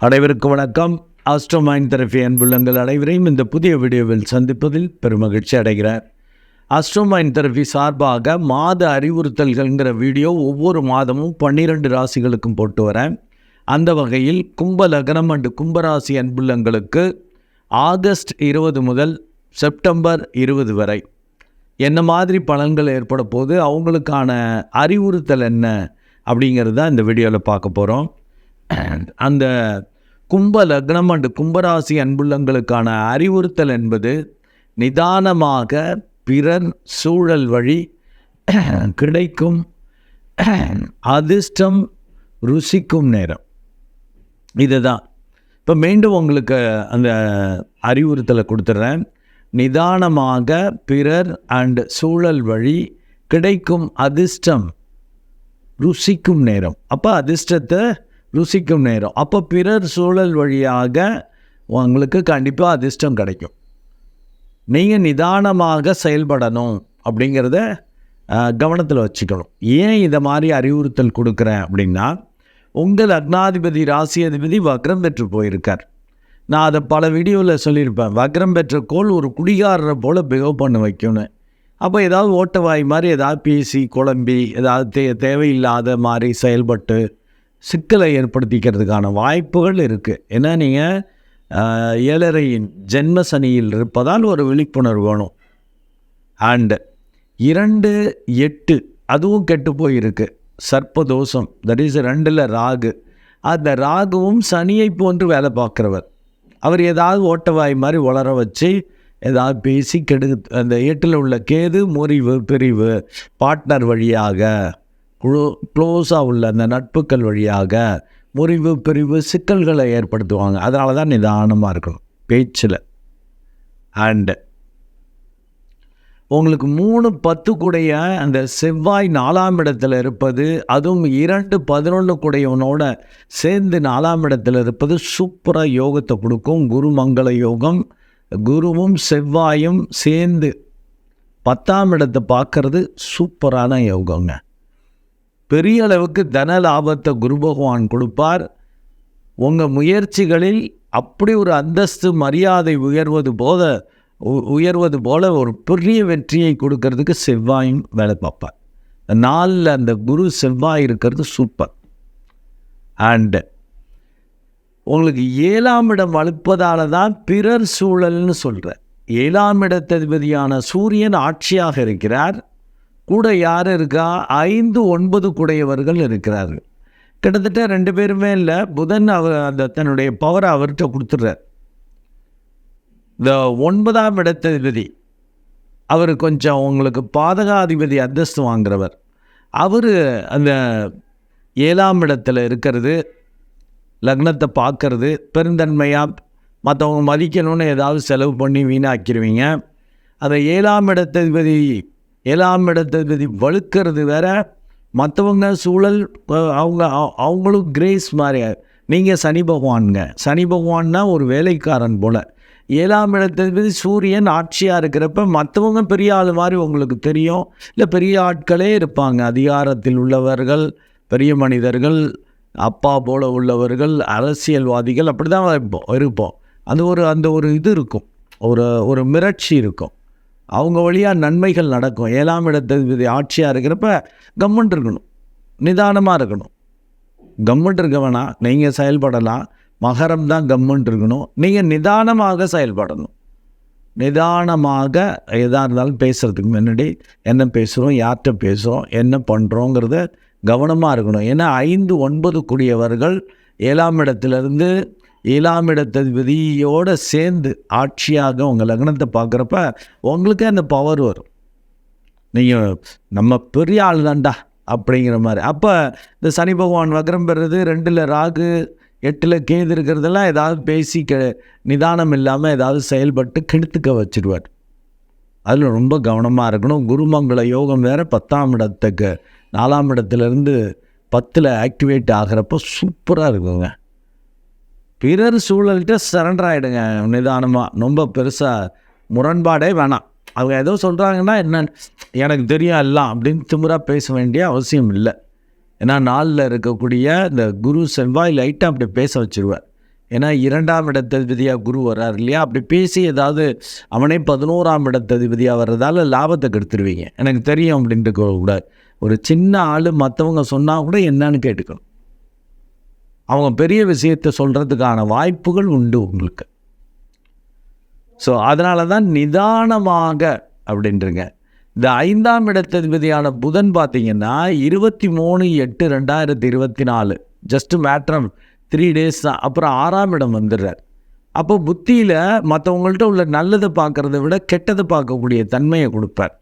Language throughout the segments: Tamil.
அனைவருக்கும் வணக்கம். ஆஸ்ட்ரோமைன் தெரபி அன்புள்ளங்கள் அனைவரையும் இந்த புதிய வீடியோவில் சந்திப்பதில் பெருமகிழ்ச்சி அடைகிறார் ஆஸ்ட்ரோமைன் தெரபி சார்பாக மாத அறிவுறுத்தல்கள்ங்கிற வீடியோ ஒவ்வொரு மாதமும் பன்னிரண்டு ராசிகளுக்கும் போட்டு வரேன். அந்த வகையில் கும்ப லக்னம் அண்டு கும்பராசி அன்புள்ளங்களுக்கு ஆகஸ்ட் இருபது முதல் செப்டம்பர் இருபது வரை என்ன மாதிரி பலன்கள் ஏற்பட போது அவங்களுக்கான அறிவுறுத்தல் என்ன அப்படிங்கிறது தான் இந்த வீடியோவில் பார்க்க போகிறோம் அந்த கும்ப லக்னம் அண்டு கும்பராசி அன்புள்ளங்களுக்கான அறிவுறுத்தல் என்பது நிதானமாக பிறர் சூழல் வழி கிடைக்கும் அதிர்ஷ்டம் ருசிக்கும் நேரம். இதுதான். இப்போ மீண்டும் உங்களுக்கு அந்த அறிவுறுத்தலை கொடுத்துட்றேன் நிதானமாக பிறர் அண்ட் சூழல் வழி கிடைக்கும் அதிர்ஷ்டம் ருசிக்கும் நேரம். அப்போ அதிர்ஷ்டத்தை ருசிக்கும் நேரம். அப்போ பிறர் சூழல் வழியாக உங்களுக்கு கண்டிப்பாக அதிர்ஷ்டம் கிடைக்கும். நீங்கள் நிதானமாக செயல்படணும் அப்படிங்கிறத கவனத்தில் வச்சுக்கணும். ஏன் இதை மாதிரி அறிவுறுத்தல் கொடுக்குறேன் அப்படின்னா உங்கள் அக்னாதிபதி ராசி அதிபதி வக்ரம் பெற்று போயிருக்கார். நான் அதை பல வீடியோவில் சொல்லியிருப்பேன். வக்ரம் பெற்ற கோள் ஒரு குடிகாரரை போல் பிகவ் பண்ண வைக்கணும் அப்போ ஏதாவது ஓட்டவாய் மாதிரி ஏதாவது பேசி குழம்பி ஏதாவது தே தேவையில்லாத மாதிரி செயல்பட்டு சிக்கலை ஏற்படுத்திக்கிறதுக்கான வாய்ப்புகள் இருக்குது ஏன்னா நீங்கள் ஏழரையின் ஜென்ம சனியில் இருப்பதால் ஒரு விழிப்புணர்வு வேணும். அண்டு இரண்டு எட்டு அதுவும் கெட்டு போயிருக்கு. சர்ப்பதோஷம் தட் இஸ் ரெண்டில் ராகு. அந்த ராகுவும் சனியை போன்று வேலை பார்க்குறவர். அவர் ஏதாவது ஓட்டவாய் மாதிரி வளர வச்சு ஏதாவது பேசி கெடு அந்த எட்டில் உள்ள கேது முறிவு பிரிவு பார்ட்னர் வழியாக குளோ க்ளோஸாக உள்ள அந்த நட்புகள் வழியாக முறிவு பிரிவு சிக்கல்களை ஏற்படுத்துவாங்க. அதனால தான் நிதானமாக இருக்கணும் பேச்சில். அண்டு உங்களுக்கு மூணு பத்து கூடைய அந்த செவ்வாய் நாலாம் இடத்துல இருப்பது அதுவும் இரண்டு பதினொன்று கூடையவனோட சேர்ந்து நாலாம் இடத்துல இருப்பது சூப்பராக யோகத்தை கொடுக்கும். குரு மங்கள யோகம் குருவும் செவ்வாயும் சேர்ந்து பத்தாம் இடத்தை பார்க்கறது சூப்பரான யோகங்க. பெரிய அளவுக்கு தன லாபத்தை குரு பகவான் கொடுப்பார். உங்கள் முயற்சிகளில் அப்படி ஒரு அந்தஸ்து மரியாதை உயர்வது போல உயர்வது போல ஒரு பெரிய வெற்றியை கொடுக்கறதுக்கு செவ்வாயும் வேலை பார்ப்பார். நாளில் அந்த குரு செவ்வாய் இருக்கிறது சூப்பர். அண்டு உங்களுக்கு ஏழாம் இடம் வலுப்பதால தான் பிறர் சூழல்னு சொல்கிறேன் ஏழாம் இடத்ததிபதியான சூரியன் ஆட்சியாக இருக்கிறார். கூட யார் இருக்கா? ஐந்து ஒன்பது கூடையவர்கள் இருக்கிறார்கள். கிட்டத்தட்ட ரெண்டு பேருமே இல்லை புதன் அவர் அந்த தன்னுடைய பவரை அவர்கிட்ட கொடுத்துட்றார். இந்த ஒன்பதாம் இடத்ததிபதி அவர் கொஞ்சம் உங்களுக்கு பாதகாதிபதி அந்தஸ்து வாங்குறவர். அவர் அந்த ஏழாம் இடத்துல இருக்கிறது லக்னத்தை பார்க்கறது பெருந்தன்மையாக மற்றவங்க மதிக்கணும்னு ஏதாவது செலவு பண்ணி வீணாக்கிடுவீங்க அந்த ஏழாம் இடத்ததிபதி ஏழாம் இடத்ததிபதி வழுக்கிறது வேற. மற்றவங்க சூழல் அவங்க அவங்களும் கிரேஸ் மாதிரி. நீங்கள் சனி பகவானுங்க. சனி பகவான்னா ஒரு வேலைக்காரன் போல். ஏழாம் இடத்துக்கு சூரியன் ஆட்சியாக இருக்கிறப்ப மற்றவங்க பெரிய ஆள் மாதிரி உங்களுக்கு தெரியும். இல்லை பெரிய ஆட்களே இருப்பாங்க. அதிகாரத்தில் உள்ளவர்கள் பெரிய மனிதர்கள் அப்பா போல உள்ளவர்கள் அரசியல்வாதிகள் அப்படி தான் இருப்போம் இருப்போம். அது ஒரு அந்த ஒரு இது இருக்கும். ஒரு ஒரு மிரட்சி இருக்கும். அவங்க வழியாக நன்மைகள் நடக்கும். ஏழாம் இடத்ததிபதி ஆட்சியாக இருக்கிறப்ப கம்மன் இருக்கணும். நிதானமாக இருக்கணும். கம்மன் இருக்க வேணாம். நீங்கள் செயல்படலாம். மகரம் தான் கம்மன் இருக்கணும். நீங்கள் நிதானமாக செயல்படணும். நிதானமாக எதாக இருந்தாலும் பேசுகிறதுக்கு முன்னாடி என்ன பேசுகிறோம் யார்கிட்ட பேசுகிறோம் என்ன பண்ணுறோங்கிறத கவனமாக இருக்கணும். ஏன்னா ஐந்து ஒன்பது கூடியவர்கள் ஏழாம் இடத்துலேருந்து ஏழாம் இடத்ததிபதியோடு சேர்ந்து ஆட்சியாக உங்கள் லக்னத்தை பார்க்குறப்ப உங்களுக்கே அந்த பவர் வரும். நீங்கள் நம்ம பெரிய ஆள் தான்டா அப்படிங்கிற மாதிரி. அப்போ இந்த சனி பகவான் வக்ரம் பெறுறது ரெண்டில் ராகு எட்டில் கேது இருக்கிறதெல்லாம் ஏதாவது பேசி க நிதானம் இல்லாமல் ஏதாவது செயல்பட்டு கெடுத்துக்க வச்சுடுவார் அதில் ரொம்ப கவனமாக இருக்கணும். குருமங்கள யோகம் வேறு பத்தாம் இடத்துக்கு நாலாம் இடத்துலேருந்து பத்தில் ஆக்டிவேட் ஆகிறப்போ சூப்பராக இருக்குங்க. பிறர் சூழல்கிட்ட சரண்டர் ஆகிடுங்க நிதானமாக ரொம்ப பெருசாக முரண்பாடே வேணாம். அவங்க ஏதோ சொல்கிறாங்கன்னா என்ன? எனக்கு தெரியும் எல்லாம் அப்படின்னு திமுறாக பேச வேண்டிய அவசியம் இல்லை. ஏன்னா நாளில் இருக்கக்கூடிய இந்த குரு செவ்வாய் லைட்டாக அப்படி பேச வச்சுருவார். ஏன்னா இரண்டாம் இடத்ததிபதியாக குரு வர்றார் இல்லையா? அப்படி பேசி ஏதாவது அவனே பதினோராம் இடத்ததிபதியாக வர்றதால லாபத்தை கெடுத்துருவீங்க. எனக்கு தெரியும் அப்படின்ட்டு கூட ஒரு சின்ன ஆள் மற்றவங்க சொன்னால் கூட என்னன்னு கேட்டுக்கணும். அவங்க பெரிய விஷயத்தை சொல்கிறதுக்கான வாய்ப்புகள் உண்டு உங்களுக்கு. ஸோ அதனால தான் நிதானமாக அப்படின்றங்க. இந்த ஐந்தாம் இடத்ததிபதியான புதன் பார்த்தீங்கன்னா இருபத்தி மூணு எட்டு ரெண்டாயிரத்தி இருபத்தி நாலு ஜஸ்ட் மேட்ரம் த்ரீ டேஸ் தான். அப்புறம் ஆறாம் இடம் வந்துடுறார். அப்போ புத்தியில் மற்றவங்கள்ட்ட உள்ள நல்லதை பார்க்குறத விட கெட்டதை பார்க்கக்கூடிய தன்மையை கொடுப்பார்.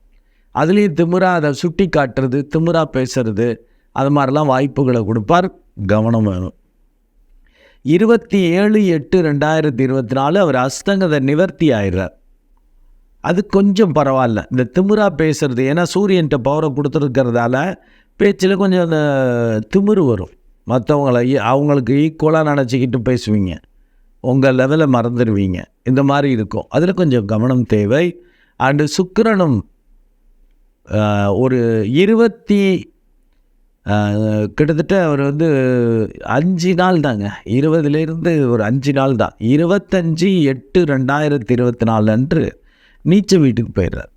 அதுலேயும் திமுறா அதை சுட்டி காட்டுறது திமிரா பேசுறது அது மாதிரிலாம் வாய்ப்புகளை கொடுப்பார். கவனம் வேணும். இருபத்தி ஏழு எட்டு ரெண்டாயிரத்தி இருபத்தி நாலு அவர் அஸ்தங்கத நிவர்த்தி ஆயிடுறார். அது கொஞ்சம் பரவாயில்ல. இந்த திமுறா பேசுறது ஏன்னா சூரியன்ட்ட பவரை கொடுத்துருக்கிறதால பேச்சில் கொஞ்சம் அந்த திமிரு வரும். மற்றவங்கள அவங்களுக்கு ஈக்குவலாக நினச்சிக்கிட்டு பேசுவீங்க. உங்கள் லெவலை மறந்துடுவீங்க. இந்த மாதிரி இருக்கும். அதில் கொஞ்சம் கவனம் தேவை. அண்டு சுக்கரனும் ஒரு இருபத்தி கிட்டத்தட்ட அவர் வந்து அஞ்சு நாள் தாங்க. இருபதுலேருந்து ஒரு அஞ்சு நாள் தான். இருபத்தஞ்சி எட்டு ரெண்டாயிரத்தி இருபத்தி நாலு அன்று நீச்ச வீட்டுக்கு போயிடுறார்.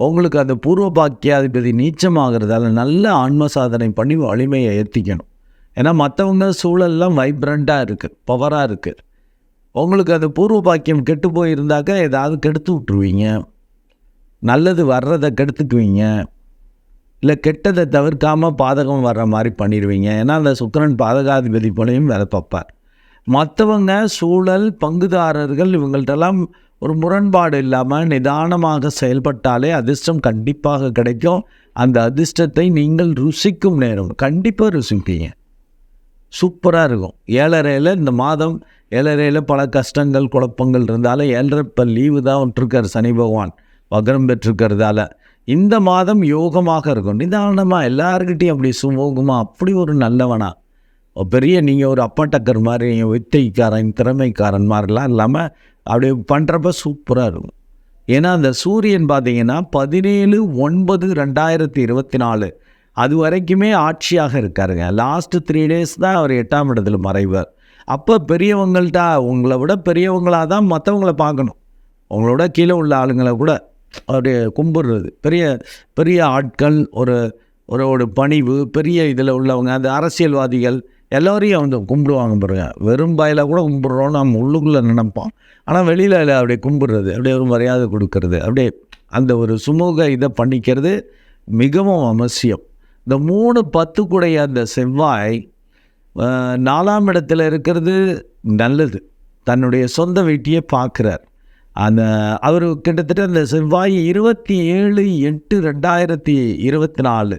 உங்களுக்கு அந்த பூர்வ பாக்கியாதிபதி நீச்சமாகிறதால நல்ல ஆன்ம சாதனை பண்ணி வலிமையை ஏற்றிக்கணும் ஏன்னா மற்றவங்க சூழல்லாம் வைப்ரண்ட்டாக இருக்குது பவராக இருக்குது உங்களுக்கு அந்த பூர்வ பாக்கியம் கெட்டு போயிருந்தாக்கா ஏதாவது கெடுத்து விட்ருவீங்க நல்லது வர்றதை கெடுத்துக்குவீங்க. இல்லை கெட்டதை தவிர்க்காமல் பாதகம் வர்ற மாதிரி பண்ணிடுவீங்க ஏன்னா அந்த சுக்கரன் பாதகாதிபதி போலையும் வேலை பார்ப்பார். மற்றவங்க சூழல் பங்குதாரர்கள் இவங்கள்ட்டெல்லாம் ஒரு முரண்பாடு இல்லாமல் நிதானமாக செயல்பட்டாலே அதிர்ஷ்டம் கண்டிப்பாக கிடைக்கும். அந்த அதிர்ஷ்டத்தை நீங்கள் ருசிக்கும் நேரம். கண்டிப்பாக ருசிப்பீங்க. சூப்பராக இருக்கும். ஏழரையில் இந்த மாதம் ஏழரையில் பல கஷ்டங்கள் குழப்பங்கள் இருந்தாலும் ஏழரை இப்போ லீவு தான் விட்டுருக்கார் சனி பகவான். வக்ரம் பெற்றிருக்கிறதால. இந்த மாதம் யோகமாக இருக்கும் நிதானமாக எல்லாருக்கிட்டையும் அப்படி சுமோகமாக அப்படி ஒரு நல்லவனா? பெரிய நீங்கள் ஒரு அப்பட்டக்கர் மாதிரி வித்தைக்காரன் திறமைக்காரன் மாதிரிலாம் இல்லாமல் அப்படி பண்ணுறப்ப சூப்பராக இருக்கும். ஏன்னா அந்த சூரியன் பார்த்தீங்கன்னா பதினேழு ஒன்பது ரெண்டாயிரத்தி இருபத்தி நாலு. அது வரைக்குமே ஆட்சியாக இருக்காருங்க. லாஸ்ட்டு த்ரீ டேஸ் தான் அவர் எட்டாம் இடத்துல மறைவார். அப்போ பெரியவங்கள்ட்ட உங்களை விட பெரியவங்களாக தான் மற்றவங்கள பார்க்கணும். உங்களோட கீழே உள்ள ஆளுங்களை கூட. அப்படியே கும்பிடுறது பெரிய பெரிய ஆட்கள் ஒரு ஒரு ஒரு பணிவு பெரிய இதில் உள்ளவங்க அந்த அரசியல்வாதிகள் எல்லோரையும் வந்து கும்பிடுவாங்க பாருங்க. வெறும் பாயில் கூட கும்பிட்றோம் நம்ம உள்ளுக்குள்ளே நினைப்போம். ஆனால் வெளியில் அப்படியே கும்பிடுறது அப்படியே ஒரு மரியாதை கொடுக்கறது அப்படியே அந்த ஒரு சுமூக இதை பண்ணிக்கிறது மிகவும் அவசியம். இந்த மூணு பத்துக்குடைய அந்த செவ்வாய் நாலாம் இடத்துல இருக்கிறது நல்லது. தன்னுடைய சொந்த வீட்டையே பார்க்குறார். அந்த அவர் கிட்டத்தட்ட அந்த செவ்வாய் இருபத்தி ஏழு எட்டு ரெண்டாயிரத்தி இருபத்தி நாலு.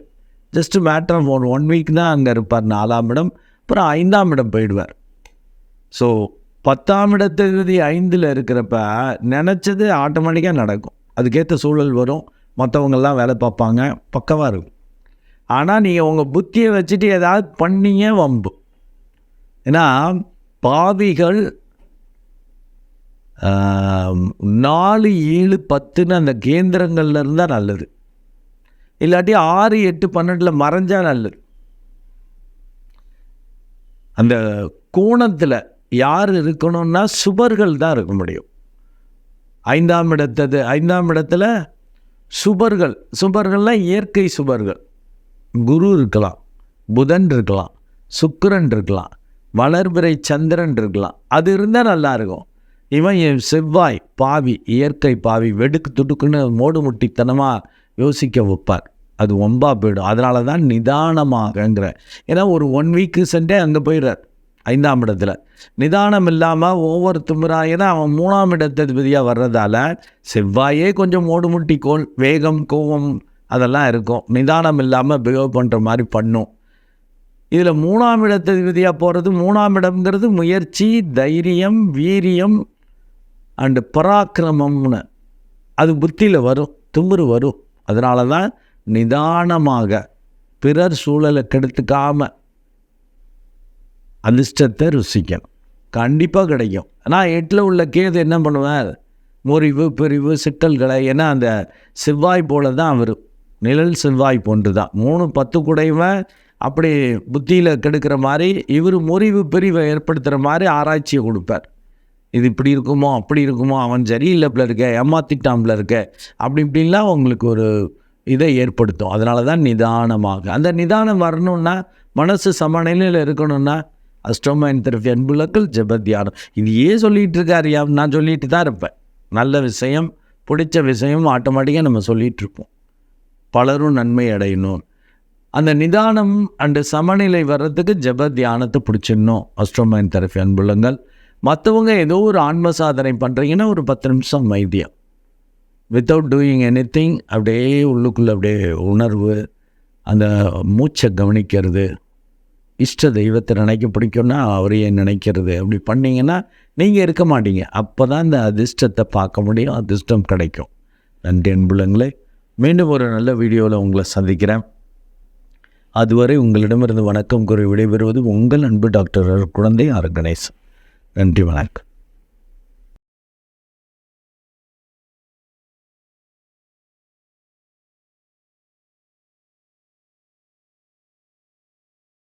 Just matter of one one week தான் அங்கே இருப்பார் நாலாம் இடம் அப்புறம் ஐந்தாம் இடம் போயிடுவார். ஸோ பத்தாம் இடத்தகுதி ஐந்தில் இருக்கிறப்ப நினச்சது ஆட்டோமேட்டிக்காக நடக்கும். அதுக்கேற்ற சூழல் வரும் மற்றவங்கெல்லாம் வேலை பார்ப்பாங்க பக்கவாக இருக்கும். ஆனால் நீங்கள் உங்கள் புத்தியை வச்சுட்டு ஏதாவது பண்ணியே வம்பு. ஏன்னா பாவிகள் நாலு ஏழு பத்துன்னு அந்த கேந்திரங்கள்ல இருந்தால் நல்லது. இல்லாட்டி ஆறு எட்டு பன்னெண்டில் மறைஞ்சால் நல்லது. அந்த கோணத்தில் யார் இருக்கணும்னா சுபர்கள் தான் இருக்க முடியும். ஐந்தாம் இடத்தது ஐந்தாம் இடத்துல சுபர்கள் சுபர்கள்லாம் இயற்கை சுபர்கள். குரு இருக்கலாம் புதன் இருக்கலாம் சுக்கரன் இருக்கலாம் வளர்பிறை சந்திரன் இருக்கலாம் அது இருந்தால் நல்லாயிருக்கும் இவன் என் செவ்வாய் பாவி இயற்கை பாவி வெடுக்கு துடுக்குன்னு மோடு முட்டித்தனமாக யோசிக்க வைப்பார். அது ஒம்பா போயிடும். அதனால தான் நிதானமாகங்கிற. ஏன்னா ஒரு ஒன் வீக்கு சென்றே அங்கே போயிடுறார் ஐந்தாம் இடத்துல. நிதானம் இல்லாமல் ஒவ்வொரு திமிரா ஏன்னா அவன் மூணாம் இடத்ததிபதியாக வர்றதால செவ்வாயே கொஞ்சம் ஓடுமுட்டி கோல் வேகம் கோபம் அதெல்லாம் இருக்கும். நிதானம் இல்லாமல் பிஹேவ் பண்ணுற மாதிரி பண்ணும். இதில் மூணாம் இடத்ததிபதியாக போகிறது மூணாம் இடம்ங்கிறது முயற்சி தைரியம் வீரியம் அண்டு பராக்கிரமம்னு அது புத்தியில் வரும் திமிரு வரும். அதனால தான் நிதானமாக பிறர் சூழலை கெடுத்துக்காம அதிர்ஷ்டத்தை ருசிக்கணும். கண்டிப்பாக கிடைக்கும். ஆனால் எட்டில் உள்ள கேது என்ன பண்ணுவார்? முறிவு பிரிவு சிக்கல்களை ஏன்னா அந்த செவ்வாய் போல தான் அவர். நிழல் செவ்வாய் போன்று தான் மூணு பத்து குடைவன் அப்படி புத்தியில் கெடுக்கிற மாதிரி இவர் முறிவு பிரிவை ஏற்படுத்துகிற மாதிரி ஆராய்ச்சியை கொடுப்பார். இது இப்படி இருக்குமோ அப்படி இருக்குமோ அவன் சரியில்லைப்பில் இருக்க ஏமாத்திட்டாம்பில் இருக்க அப்படி இப்படின்லாம் உங்களுக்கு ஒரு இதை ஏற்படுத்தும். அதனால தான் நிதானமாக. அந்த நிதானம் வரணும்னா மனசு சமநிலையில் இருக்கணும்னா அஸ்டோமைன் தெரபி அன்புலக்கள் ஜபத்தியானம். தியானம் இது ஏன் சொல்லிகிட்டு இருக்காரு நான் சொல்லிட்டு தான் இருப்பேன். நல்ல விஷயம் பிடிச்ச விஷயம் ஆட்டோமேட்டிக்காக நம்ம சொல்லிகிட்டு இருப்போம் பலரும் நன்மை அடையணும். அந்த நிதானம் அண்டு சமநிலை வர்றதுக்கு ஜப தியானத்தை பிடிச்சிடணும். அஸ்ட்ரோமைன் தெரபி அன்புள்ளங்கள் மற்றவங்க ஏதோ ஒரு ஆன்ம சாதனை பண்ணுறீங்கன்னா ஒரு பத்து நிமிஷம் வைத்தியம் வித்தவுட் டூயிங் எனி திங் அப்படியே உள்ளுக்குள்ளே அப்படியே உணர்வு அந்த மூச்சை கவனிக்கிறது. இஷ்ட தெய்வத்தை நினைக்க பிடிக்கும்னா அவரையே நினைக்கிறது. அப்படி பண்ணிங்கன்னா நீங்கள் இருக்க மாட்டீங்க. அப்போ தான் இந்த அதிர்ஷ்டத்தை பார்க்க முடியும் அதிர்ஷ்டம் கிடைக்கும். நன்றி அன்புலங்களே. மீண்டும் ஒரு நல்ல வீடியோவில் உங்களை சந்திக்கிறேன். அதுவரை உங்களிடமிருந்து வணக்கம் கூறி விடைபெறுவது உங்கள் அன்பு டாக்டர் குழந்தை ஆர் கணேசன். நன்றி வணக்கம்